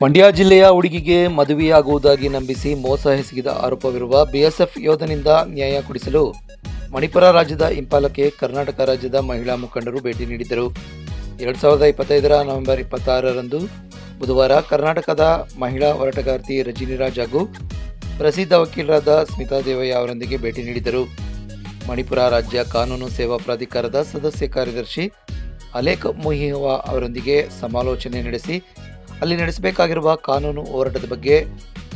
ಮಂಡ್ಯ ಜಿಲ್ಲೆಯ ಹುಡುಗಿಗೆ ಮದುವೆಯಾಗುವುದಾಗಿ ನಂಬಿಸಿ ಮೋಸ ಎಸಗಿದ ಆರೋಪವಿರುವ ಬಿಎಸ್ಎಫ್ ಯೋಧನಿಂದ ನ್ಯಾಯ ಕೊಡಿಸಲು ಮಣಿಪುರ ರಾಜ್ಯದ ಇಂಪಾಲಕ್ಕೆ ಕರ್ನಾಟಕ ರಾಜ್ಯದ ಮಹಿಳಾ ಮುಖಂಡರು ಭೇಟಿ ನೀಡಿದ್ದರು. ಎರಡು ಸಾವಿರದ ಇಪ್ಪತ್ತೈದರ ನವೆಂಬರ್ ಇಪ್ಪತ್ತಾರರಂದು ಬುಧವಾರ ಕರ್ನಾಟಕದ ಮಹಿಳಾ ಹೋರಾಟಗಾರ್ತಿ ರಜನಿರಾಜ್ ಹಾಗೂ ಪ್ರಸಿದ್ಧ ವಕೀಲರಾದ ಸ್ಮಿತಾ ದೇವಯ್ಯ ಅವರೊಂದಿಗೆ ಭೇಟಿ ನೀಡಿದರು ಮಣಿಪುರ ರಾಜ್ಯ ಕಾನೂನು ಸೇವಾ ಪ್ರಾಧಿಕಾರದ ಸದಸ್ಯ ಕಾರ್ಯದರ್ಶಿ ಅಲೇಖ್ ಮುಹಿವಾ ಅವರೊಂದಿಗೆ ಸಮಾಲೋಚನೆ ನಡೆಸಿ ಅಲ್ಲಿ ನಡೆಸಬೇಕಾಗಿರುವ ಕಾನೂನು ಹೋರಾಟದ ಬಗ್ಗೆ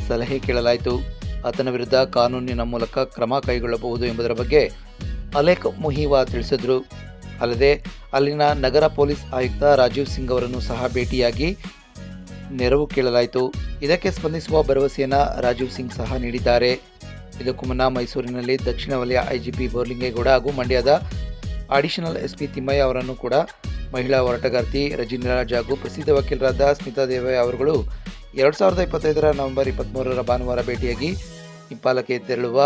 ಸಲಹೆ ಕೇಳಲಾಯಿತು. ಆತನ ವಿರುದ್ಧ ಕಾನೂನಿನ ಮೂಲಕ ಕ್ರಮ ಕೈಗೊಳ್ಳಬಹುದು ಎಂಬುದರ ಬಗ್ಗೆ ಅಲೇಖ್ ಮುಹಿವಾ ತಿಳಿಸಿದರು. ಅಲ್ಲದೆ, ಅಲ್ಲಿನ ನಗರ ಪೊಲೀಸ್ ಆಯುಕ್ತ ರಾಜೀವ್ ಸಿಂಗ್ ಅವರನ್ನು ಸಹ ಭೇಟಿಯಾಗಿ ನೆರವು ಕೇಳಲಾಯಿತು. ಇದಕ್ಕೆ ಸ್ಪಂದಿಸುವ ಭರವಸೆಯನ್ನು ರಾಜೀವ್ ಸಿಂಗ್ ಸಹ ನೀಡಿದ್ದಾರೆ. ಇದಕ್ಕೂ ಮುನ್ನ ಮೈಸೂರಿನಲ್ಲಿ ದಕ್ಷಿಣ ವಲಯ ಐಜಿಪಿ ಬೋರ್ಲಿಂಗೇಗೌಡ ಹಾಗೂ ಮಂಡ್ಯದ ಅಡಿಷನಲ್ ಎಸ್ಪಿ ತಿಮ್ಮಯ್ಯ ಅವರನ್ನು ಕೂಡ ಮಹಿಳಾ ಹೋರಾಟಗಾರ್ತಿ ರಜಿನಿರಾಜ್ ಜಾಗು ಪ್ರಸಿದ್ಧ ವಕೀಲರಾದ ಸ್ಮಿತಾ ದೇವಯ್ಯ ಅವರುಗಳು ಎರಡು ಸಾವಿರದ ಇಪ್ಪತ್ತೈದರ ನವೆಂಬರ್ ಇಪ್ಪತ್ತ್ಮೂರರ ಭಾನುವಾರ ಭೇಟಿಯಾಗಿ ಇಂಪಾಲಕ್ಕೆ ತೆರಳುವ,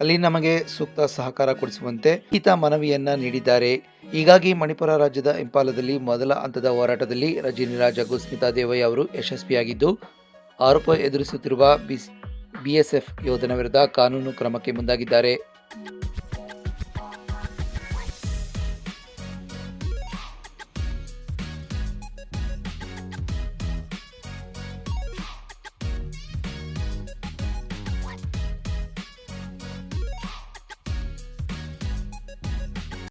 ಅಲ್ಲಿ ನಮಗೆ ಸೂಕ್ತ ಸಹಕಾರ ಕೊಡಿಸುವಂತೆ ಈತ ಮನವಿಯನ್ನ ನೀಡಿದ್ದಾರೆ. ಹೀಗಾಗಿ ಮಣಿಪುರ ರಾಜ್ಯದ ಇಂಪಾಲದಲ್ಲಿ ಮೊದಲ ಹಂತದ ಹೋರಾಟದಲ್ಲಿ ರಜಿನಿರಾ ಹಾಗೂ ಸ್ಮಿತಾ ದೇವಯ್ಯ ಅವರು ಯಶಸ್ವಿಯಾಗಿದ್ದು, ಆರೋಪ ಎದುರಿಸುತ್ತಿರುವ ಬಿಎಸ್ಎಫ್ ಯೋಧನ ವಿರುದ್ಧ ಕಾನೂನು ಕ್ರಮಕ್ಕೆ ಮುಂದಾಗಿದ್ದಾರೆ.